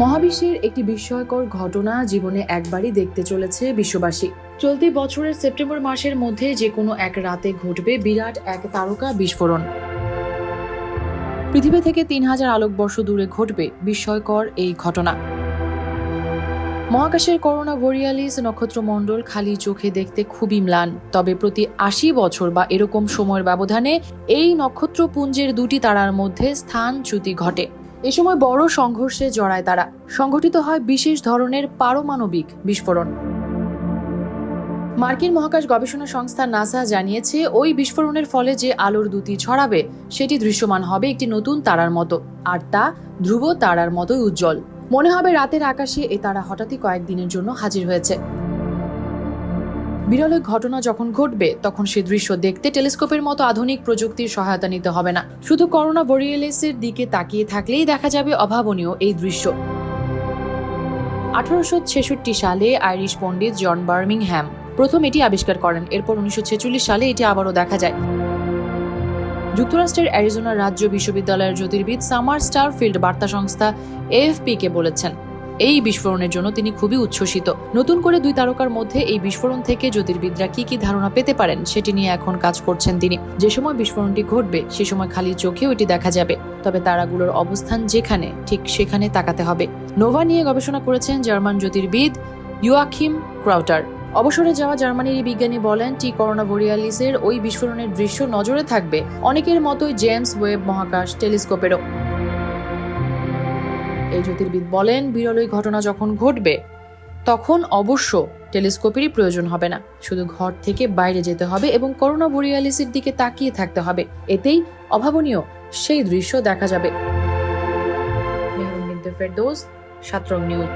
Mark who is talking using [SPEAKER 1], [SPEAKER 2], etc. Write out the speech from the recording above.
[SPEAKER 1] মহাবিশ্বের একটি বিস্ময়কর ঘটনা জীবনে একবারই দেখতে চলেছে বিশ্ববাসী। চলতি বছরের সেপ্টেম্বর মাসের মধ্যে যে কোনো এক রাতে ঘটবে বিরাট এক তারকা বিস্ফোরণ। পৃথিবী থেকে তিন হাজার আলোকবর্ষ দূরে ঘটবে বিস্ময়কর এই ঘটনা। মহাকাশের করোনা ভোরিয়ালিস নক্ষত্রমণ্ডল খালি চোখে দেখতে খুবই ম্লান, তবে প্রতি আশি বছর বা এরকম সময়ের ব্যবধানে এই নক্ষত্রপুঞ্জের দুটি তারার মধ্যে স্থানচ্যুতি ঘটে। এ সময় বড় সংঘর্ষে জড়ায় তারা। সংঘটিত হয় বিশেষ ধরনের পারমাণবিক বিস্ফোরণ। মার্কিন মহাকাশ গবেষণা সংস্থা নাসা জানিয়েছে, ওই বিস্ফোরণের ফলে যে আলোর দুতি ছড়াবে, সেটি দৃশ্যমান হবে একটি নতুন তারার মতো, আর তা ধ্রুব তারার মতোই উজ্জ্বল। মনে হবে রাতের আকাশে এ তারা হঠাৎই কয়েকদিনের জন্য হাজির হয়েছে। বিরল ঘটনা যখন ঘটবে, তখন সে দৃশ্য দেখতে টেলিস্কোপের মতো আধুনিক প্রযুক্তির সহায়তা নিতে হবে না। শুধু করোনা বরিয়েলিসের দিকে তাকিয়ে থাকলেই দেখা যাবে অভাবনীয় এই দৃশ্য। আঠারোশো ছেষট্টি সালে আইরিশ পণ্ডিত জন বার্মিংহ্যাম প্রথম এটি আবিষ্কার করেন। এরপর উনিশশো ছেচল্লিশ সালে এটি আবারও দেখা যায়। যুক্তরাষ্ট্রের অ্যারিজোনা রাজ্য বিশ্ববিদ্যালয়ের জ্যোতির্বিদ সামার স্টারফিল্ড বার্তা সংস্থা এএফপি কে বলেছেন এই বিস্ফোরণের জন্য তিনি খুবই উচ্ছ্বসিত। নতুন করে দুই তারকার মধ্যে এই বিস্ফোরণ থেকে জ্যোতির্বিদরা কি কি ধারণা পেতে পারেন সেটি নিয়ে এখন কাজ করছেন তিনি। যে সময় বিস্ফোরণটি ঘটবে, সে সময় খালি চোখেও এটি দেখা যাবে। তবে তারাগুলোর অবস্থান যেখানে, ঠিক সেখানে তাকাতে হবে। নোভা নিয়ে গবেষণা করেছেন জার্মান জ্যোতির্বিদ ইউয়াকিম ক্রাউটার। অবসরে যাওয়া জার্মানির বিজ্ঞানী বলেন, টি করোনা ভোরিয়ালিসের ওই বিস্ফোরণের দৃশ্য নজরে থাকবে অনেকের মতোই জেমস ওয়েব মহাকাশ টেলিস্কোপেরও। এই জ্যোতির্বিদ বলেন, বিরল ওই ঘটনা যখন ঘটবে, তখন অবশ্য টেলিস্কোপেরই প্রয়োজন হবে না। শুধু ঘর থেকে বাইরে যেতে হবে এবং করোনা বরিয়ালিসের দিকে তাকিয়ে থাকতে হবে। এতেই অভাবনীয় সেই দৃশ্য দেখা যাবে। সাতরং নিউজ।